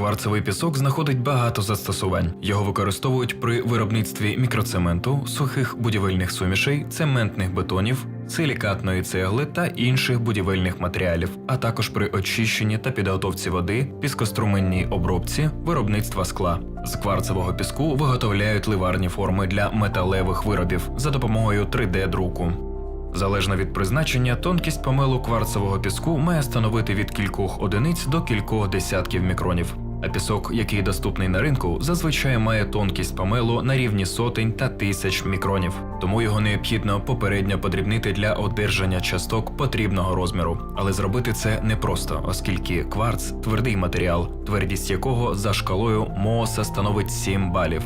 Кварцевий пісок знаходить багато застосувань. Його використовують при виробництві мікроцементу, сухих будівельних сумішей, цементних бетонів, силікатної цегли та інших будівельних матеріалів, а також при очищенні та підготовці води, піскоструменній обробці, виробництва скла. З кварцевого піску виготовляють ливарні форми для металевих виробів за допомогою 3D-друку. Залежно від призначення, тонкість помелу кварцевого піску має становити від кількох одиниць до кількох десятків мікронів. А пісок, який доступний на ринку, зазвичай має тонкість помелу на рівні сотень та тисяч мікронів, тому його необхідно попередньо подрібнити для одержання часток потрібного розміру. Але зробити це непросто, оскільки кварц твердий матеріал, твердість якого за шкалою Мооса становить 7 балів.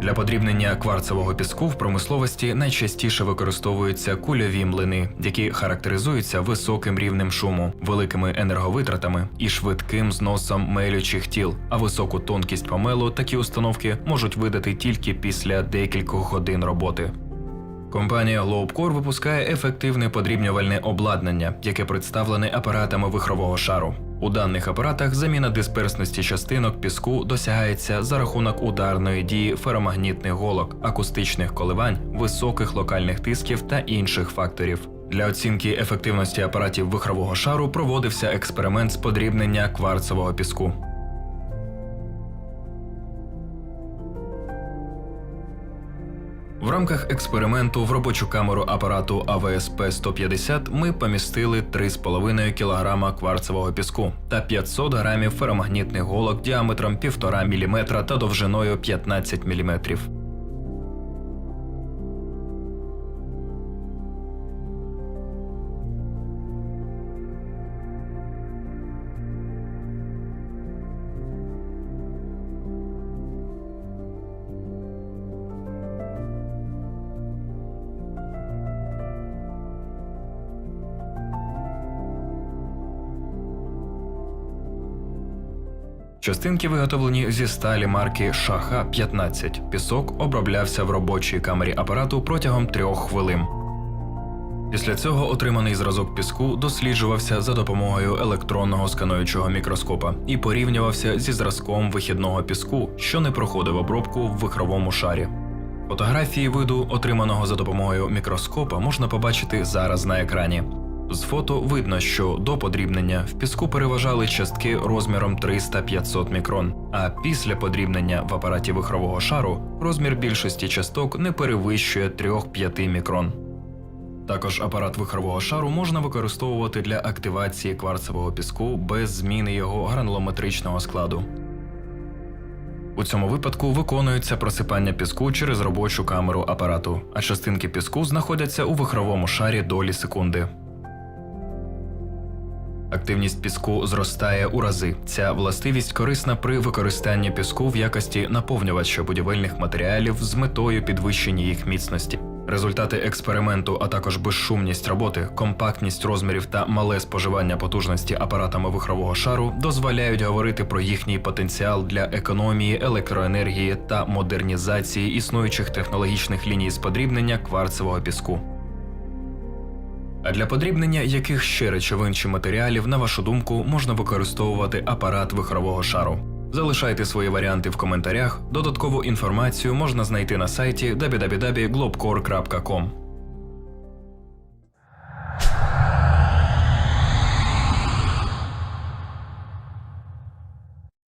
Для подрібнення кварцевого піску в промисловості найчастіше використовуються кульові млини, які характеризуються високим рівнем шуму, великими енерговитратами і швидким зносом мелючих тіл. А високу тонкість помелу такі установки можуть видати тільки після декількох годин роботи. Компанія Globcore випускає ефективне подрібнювальне обладнання, яке представлене апаратами вихрового шару. У даних апаратах заміна дисперсності частинок піску досягається за рахунок ударної дії феромагнітних голок, акустичних коливань, високих локальних тисків та інших факторів. Для оцінки ефективності апаратів вихрового шару проводився експеримент з подрібнення кварцевого піску. В рамках експерименту в робочу камеру апарату АВСП 150 ми помістили 3,5 кг кварцевого піску та 500 грамів феромагнітних голок діаметром 1,5 мм та довжиною 15 мм. Частинки виготовлені зі сталі марки Шаха 15. Пісок оброблявся в робочій камері апарату протягом трьох хвилин. Після цього отриманий зразок піску досліджувався за допомогою електронного скануючого мікроскопа і порівнювався зі зразком вихідного піску, що не проходив обробку в вихровому шарі. Фотографії виду, отриманого за допомогою мікроскопа, можна побачити зараз на екрані. З фото видно, що до подрібнення в піску переважали частки розміром 300-500 мікрон, а після подрібнення в апараті вихрового шару розмір більшості часток не перевищує 3-5 мікрон. Також апарат вихрового шару можна використовувати для активації кварцевого піску без зміни його гранулометричного складу. У цьому випадку виконується просипання піску через робочу камеру апарату, а частинки піску знаходяться у вихровому шарі долі секунди. Активність піску зростає у рази. Ця властивість корисна при використанні піску в якості наповнювача будівельних матеріалів з метою підвищення їх міцності. Результати експерименту, а також безшумність роботи, компактність розмірів та мале споживання потужності апаратами вихрового шару дозволяють говорити про їхній потенціал для економії електроенергії та модернізації існуючих технологічних ліній з подрібнення кварцевого піску. А для подрібнення яких ще речовин чи матеріалів, на вашу думку, можна використовувати апарат вихрового шару? Залишайте свої варіанти в коментарях. Додаткову інформацію можна знайти на сайті www.globcore.com.